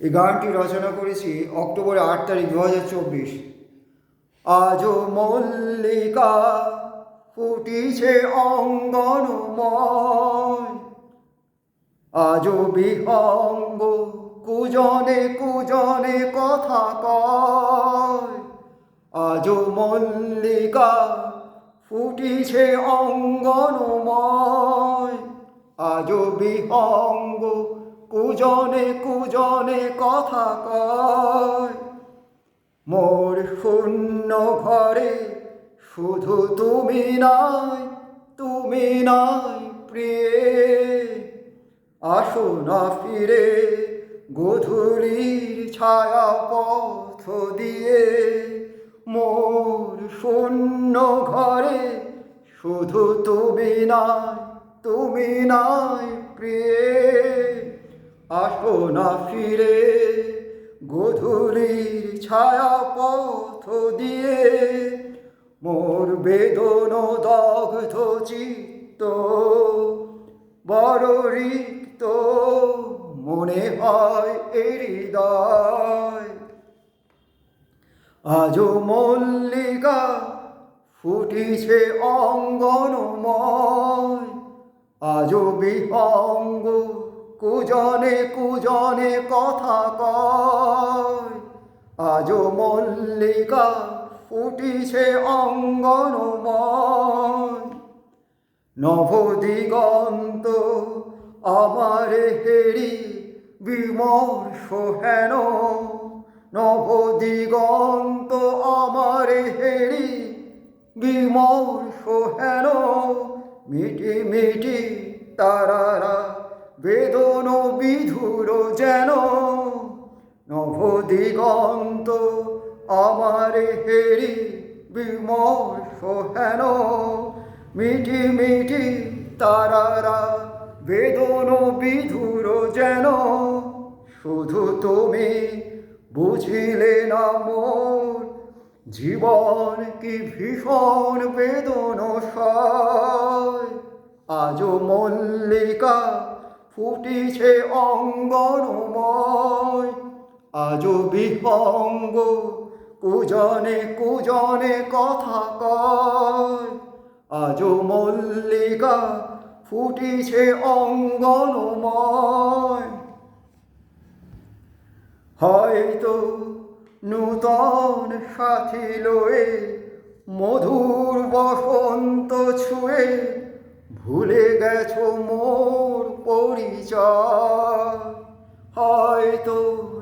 এই গানটি রচনা করেছি অক্টোবরের আট তারিখ দু হাজার চব্বিশ। আজও মল্লিকা ফুটিছে অঙ্গনময়। আজও বিহঙ্গ, কুজনে কুজনে কথা কয়। আজও মল্লিকা ফুটিছে অঙ্গনময়। আজও বিহঙ্গ কুজনে কুজনে কথা কয়। মোর শূন্য ঘরে শুধু তুমি নাই তুমি নাই প্রিয়ে। আসো না ফিরে গধূলির ছায়া পথ দিয়ে। মোর শূন্য ঘরে শুধু তুমি নাই তুমি নাই প্রিয়ে। আসো না ফিরে গধূলির ছায়া পথ দিয়ে মোর বেদন দগ্ধ চিত্ত, বড় রিক্ত মনে হয় হৃদয়। আজও মল্লিকা ফুটিছে অঙ্গনময়, আজও বিহঙ্গ কুজনে কুজনে কথা কয়। আজও মল্লিকা ফুটিছে অঙ্গনময়। নবদিগন্ত আমার হেরি বিমর্ষ হেন। নবদিগন্ত আমার হেরি বিমর্ষ হেন। মিটি মিটি তারারা বেদন বিধুর যেন নবদিগন্ত আমার হেরি বিমর্ষ হেন। মিটি মিটি তারারা বেদন বিধুর যেন শুধু তুমি বুঝিলে না মোর। জীবন কি ভীষণ বেদন আজও মল্লিকা ফুটিছে অঙ্গনময় আজও বিহঙ্গ, কুজনে কুজনে কথা কয়। আজও মল্লিকা ফুটিছে অঙ্গনময় হয়তো নূতন সাথী লয়ে মধুর বসন্ত ভুলে গেছো মোর পরিচয়। হয়তো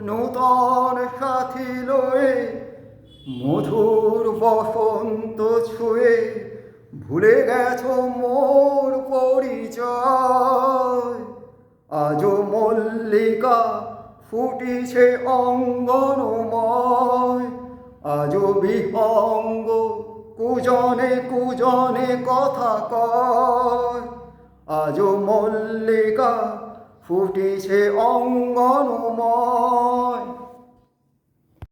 নূতন সাথী লয়ে মধুর বসন্ত ছুঁয়ে ভুলে গেছো মোর পরিচয়। আজও মল্লিকা ফুটিছে অঙ্গনময়, আজও বিহঙ্গ কুজনে কুজনে কথা কয়। আজও মল্লিকা ফুটিছে অঙ্গনময়।